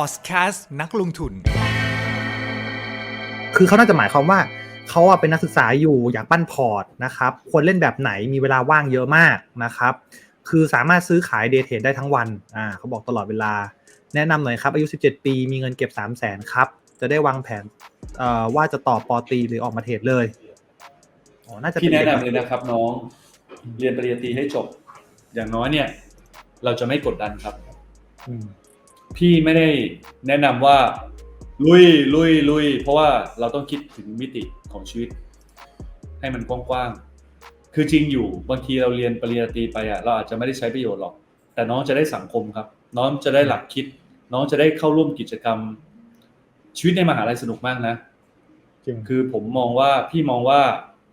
อดแคสต์นักลงทุน คือเขาน่าจะหมายความว่าเขาอะเป็นนักศึกษาอยู่อยากปั้นพอร์ตนะครับควรเล่นแบบไหนมีเวลาว่างเยอะมากนะครับ คือสามารถซื้อขายเดทเทรดได้ทั้งวันอ่าเขาบอกตลอดเวลา แนะนำหน่อยครับ อายุ 17 ปีมีเงินเก็บ 3 0 0แสนครับ จะได้วางแผนเอ่อว่าจะต่อปอตรีหรือออกมาเทรดเลยอ๋อน่าจะเป็พี่นแนะด็กนำเลยนะครับน้อง เรียนปริญญาตรีให้จบ อย่างน้อยเนี่ย เราจะไม่กดดันครับ อืม พี่ไม่ได้แนะนำว่าลุยลุยลุย เพราะว่าเราต้องคิดถึงมิติของชีวิต ให้มันกว้างๆ คือจริงอยู่บางทีเราเรียนปริญญาตรีไปอะเราอาจจะไม่ได้ใช้ประโยชน์หรอก แต่น้องจะได้สังคมครับ น้องจะได้หลักคิด น้องจะได้เข้าร่วมกิจกรรม ชีวิตในมหาลัยสนุกมากนะ จริง คือผมมองว่าพี่มองว่า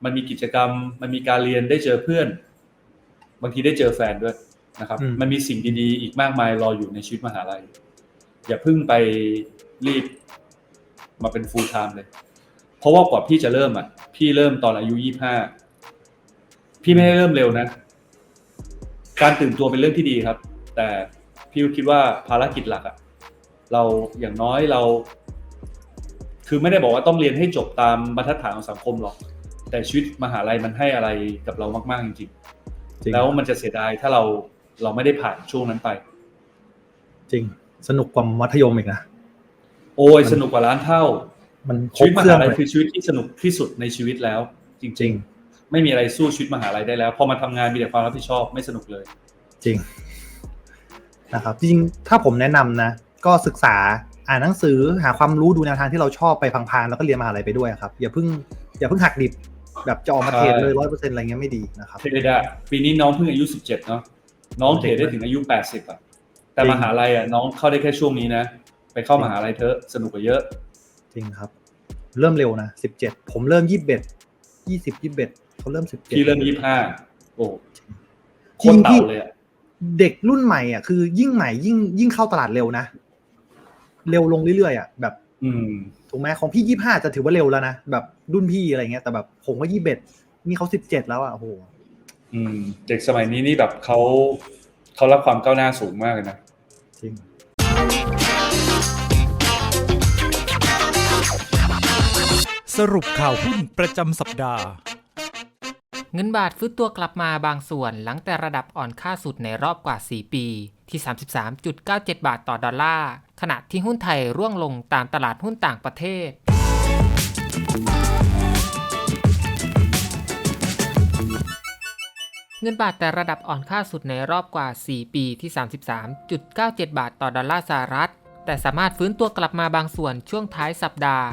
มันมีกิจกรรม มันมีการเรียนได้เจอเพื่อน บางทีได้เจอแฟนด้วยนะครับ อืม มันมีสิ่งดีๆ อีกมากมายรออยู่ในชีวิตมหาลัย อย่าเพิ่งไปรีบมาเป็น full time เลย เพราะว่ากว่าพี่จะเริ่มอะ พี่เริ่มตอนอายุยี่ห้าพี่ไม่ได้เริ่มเร็วนะ การตื่นตัวเป็นเรื่องที่ดีครับ แต่พี่คิดว่าภารกิจหลักอะเราอย่างน้อยเรา คือไม่ได้บอกว่าต้องเรียนให้จบตามบรรทัดฐานของสังคมหรอก แต่ชีวิตมหาลัยมันให้อะไรกับเรามาก ๆ จริงจริงๆแล้วมันจะเสียดายถ้าเราเราไม่ได้ผ่านช่วงนั้นไป จริง สนุกกว่ามัธยมอีกนะโอ้ยมันสนุกกว่าล้านเท่า มันคชีรบวิตมเครื่อหางลัยเลยคือชีวิตที่สนุกที่สุดในชีวิตแล้วจจริริงงๆ ไม่มีอะไรสู้ชีวิตมหาลัยได้แล้วพอมาทำงานมีแต่ความรับผิดชอบไม่สนุกเลย จริงนะครับจริงๆถ้าผมแนะนำนะ ก็ศึกษาอ่านหนังสือหาความรู้ดูแนวทางที่เราชอบไปพังๆแล้วก็เรียนมหาลัยไปด้วยครับ อย่าเพิ่งอย่าเพิ่งหักดิบแบบจะออกมาเทรดเลยร้อยเปอร์เซ็นต์อะไรเงี้ยไม่ดีนะครับเทรดอะปีนี้น้องเพิ่งอายุสิบเจ็ดเนาะน้องเทรดได้ถึงอายุแปดสิบอะ แต่จริงมหาลัยอะน้องเข้าได้แค่ช่วงนี้นะ ไปเข้ามหาลัยเถอะสนุกกว่าเยอะ จริงครับ เริ่มเร็วนะสิบเจ็ดผมเริ่มยี่สิบเอ็ดยี่สิบยี่สิบเอ็ดเขาเริ่มสิบเจ็ดพี่เริ่มยี่ห้าโอ้โคจริตงรพี่เต่าเลยอะเด็กรุ่นใหม่อะคือยิ่งใหม่ยิ่งยิ่งเข้าตลาดเร็วนะ เร็วลงเรื่อยๆอะแบบ อืมถูกไหมของพี่ยี่ห้าจะถือว่าเร็วแล้วนะแบบรุ่นพี่อะไรเงี้ยแต่แบบผมว่ายี่สิบเอ็ดนี่เขาสิบเจ็ดแล้วอะโอ้โหอืม เด็กสมัยนี้นี่แบบเขาเขารับความก้าวหน้าสูงมากเลยนะจ ริง สรุปข่าวหุ้นประจำสัปดาห์ เงินบาทฟื้นตัวกลับมาบางส่วนหลังแต่ระดับอ่อนค่าสุดในรอบกว่า 4 ปีที่ 33.97 บาทต่อดอลลาร์ ขณะที่หุ้นไทยร่วงลงตามตลาดหุ้นต่างประเทศ เงินบาทแต่ระดับอ่อนค่าสุดในรอบกว่า 4 ปีที่ 33.97 บาทต่อดอลลาร์สหรัฐ แต่สามารถฟื้นตัวกลับมาบางส่วนช่วงท้ายสัปดาห์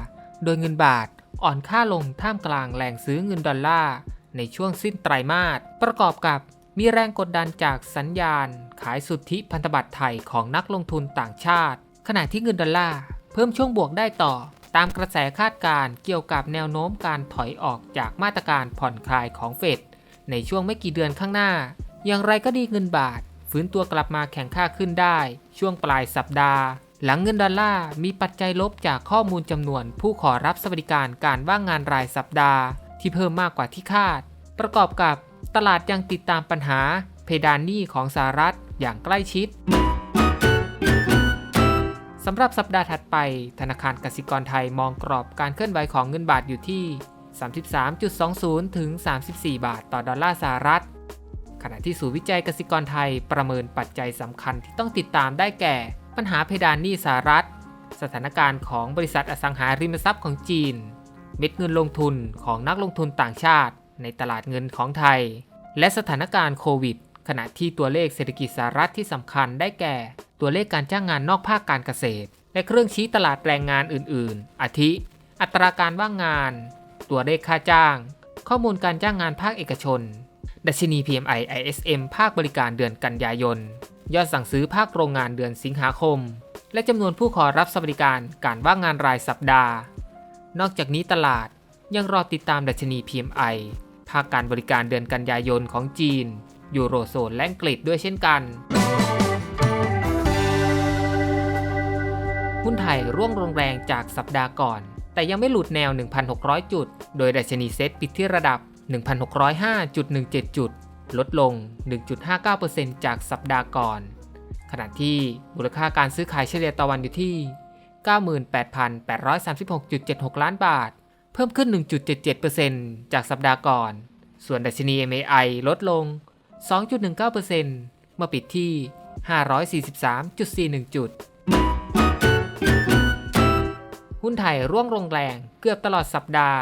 โดยเงินบาทอ่อนค่าลงท่ามกลางแรงซื้อเงินดอลลาร์ในช่วงสิ้นไตรมาส ประกอบกับมีแรงกดดันจากสัญญาณ ขายสุทธิพันธบัตรไทยของนักลงทุนต่างชาติ ขณะที่เงินดอลลาร์เพิ่มช่วงบวกได้ต่อ ตามกระแสคาดการณ์เกี่ยวกับแนวโน้มการถอยออกจากมาตรการผ่อนคลายของเฟด ในช่วงไม่กี่เดือนข้างหน้า อย่างไรก็ดีเงินบาท ฟื้นตัวกลับมาแข็งค่าขึ้นได้ ช่วงปลายสัปดาห์ หลังเงินดอลลาร์มีปัจจัยลบจากข้อมูลจำนวน ผู้ขอรับสวัสดิการการว่างงานรายสัปดาห์ ที่เพิ่มมากกว่าที่คาด ประกอบกับตลาดยังติดตามปัญหา เพดานหนี้ของสหรัฐอย่างใกล้ชิดสำหรับสัปดาห์ถัดไป ธนาคารกสิกรไทยมองกรอบการเคลื่อนไหวของเงินบาทอยู่ที่ 33.20 ถึง 34 บาทต่อดอลลาร์สหรัฐ ขณะที่ศูนย์วิจัยกสิกรไทยประเมินปัจจัยสำคัญที่ต้องติดตามได้แก่ ปัญหาเพดานหนี้สหรัฐ สถานการณ์ของบริษัทอสังหาริมทรัพย์ของจีน เม็ดเงินลงทุนของนักลงทุนต่างชาติ ในตลาดเงินของไทย และสถานการณ์โควิด ขณะที่ตัวเลขเศรษฐกิจสหรัฐที่สำคัญได้แก่ ตัวเลขการจ้างงานนอกภาคการเกษตร และเครื่องชี้ตลาดแรงงานอื่น ๆ อาทิ อัตราการว่างงาน ตัวเลขค่าจ้าง ข้อมูลการจ้างงานภาคเอกชน ดัชนี PMI ISM ภาคบริการเดือนกันยายน ยอดสั่งซื้อภาคโรงงานเดือนสิงหาคม และจำนวนผู้ขอรับสวัสดิการการว่างงานรายสัปดาห์ นอกจากนี้ตลาดยังรอติดตามดัชนี PMI ภาคการบริการเดือนกันยายนของจีน ยูโรโซนและอังกฤษด้วยเช่นกัน หุ้นไทยร่วงลงแรงจากสัปดาห์ก่อน แต่ยังไม่หลุดแนว 1,600 จุด โดยดัชนีเซตปิดที่ระดับ 1,605.17 จุด ลดลง 1.59%จากสัปดาห์ก่อน ขณะที่มูลค่าการซื้อขายเฉลี่ยต่อวันอยู่ที่ 98,836.76 ล้านบาท เพิ่มขึ้น 1.77%จากสัปดาห์ก่อน ส่วนดัชนี MAI ลดลง 2.19%เมื่อปิดที่ 543.41 จุด หุ้นไทยร่วงลงแรงเกือบตลอดสัปดาห์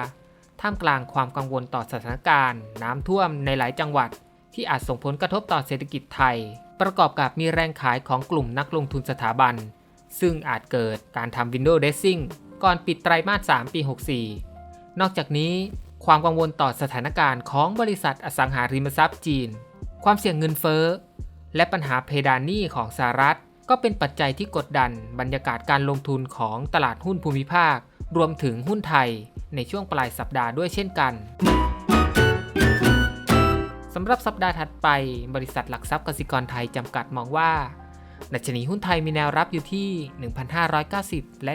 ท่ามกลางความกังวลต่อสถานการณ์ น้ำท่วมในหลายจังหวัด ที่อาจส่งผลกระทบต่อเศรษฐกิจไทย ประกอบกับมีแรงขายของกลุ่มนักลงทุนสถาบัน ซึ่งอาจเกิดการทำ window dressing ก่อนปิดไตรมาส 3 ปี 64 นอกจากนี้ ความกังวลต่อสถานการณ์ของบริษัทอสังหาริมทรัพย์จีน ความเสี่ยงเงินเฟ้อ และปัญหาเพดานหนี้ของสหรัฐ ก็เป็นปัจจัยที่กดดันบรรยากาศการลงทุนของตลาดหุ้นภูมิภาค รวมถึงหุ้นไทยในช่วงปลายสัปดาห์ด้วยเช่นกันสำหรับสัปดาห์ถัดไป บริษัทหลักทรัพย์กสิกรไทยจำกัดมองว่าดัชนีหุ้นไทยมีแนวรับอยู่ที่ 1,590 และ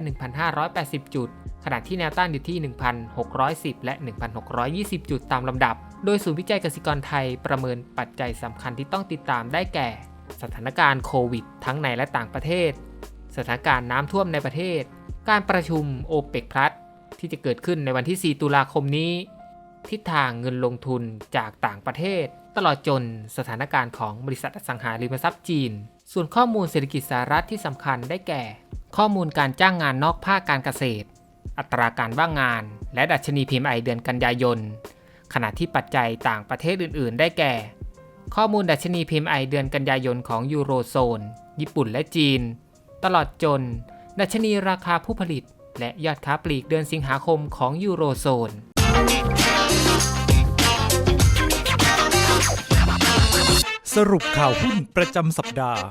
1,580 จุด ขณะที่แนวต้านอยู่ที่ 1,610 และ 1,620 จุดตามลำดับ โดยศูนย์วิจัยกสิกรไทยประเมินปัจจัยสำคัญที่ต้องติดตามได้แก่ สถานการณ์โควิด ทั้งในและต่างประเทศ สถานการณ์น้ำท่วมในประเทศ การประชุมโอเปกพลัสที่จะเกิดขึ้นในวันที่ 4 ตุลาคมนี้ ทิศทางเงินลงทุนจากต่างประเทศ ตลอดจนสถานการณ์ของบริษัทอสังหาริมทรัพย์จีน ส่วนข้อมูลเศรษฐกิจสหรัฐที่สำคัญได้แก่ ข้อมูลการจ้างงานนอกภาคการเกษตร อัตราการว่างงาน และดัชนีพิมพ์ไอเดือนกันยายน ขณะที่ปัจจัยต่างประเทศอื่น ๆ ได้แก่ ข้อมูลดัชนีพิมพ์ไอเดือนกันยายนของยูโรโซน ญี่ปุ่นและจีน ตลอดจน ดัชนีราคาผู้ผลิต และยอดค้าปลีกเดือนสิงหาคมของยูโรโซนสรุปข่าวหุ้นประจำสัปดาห์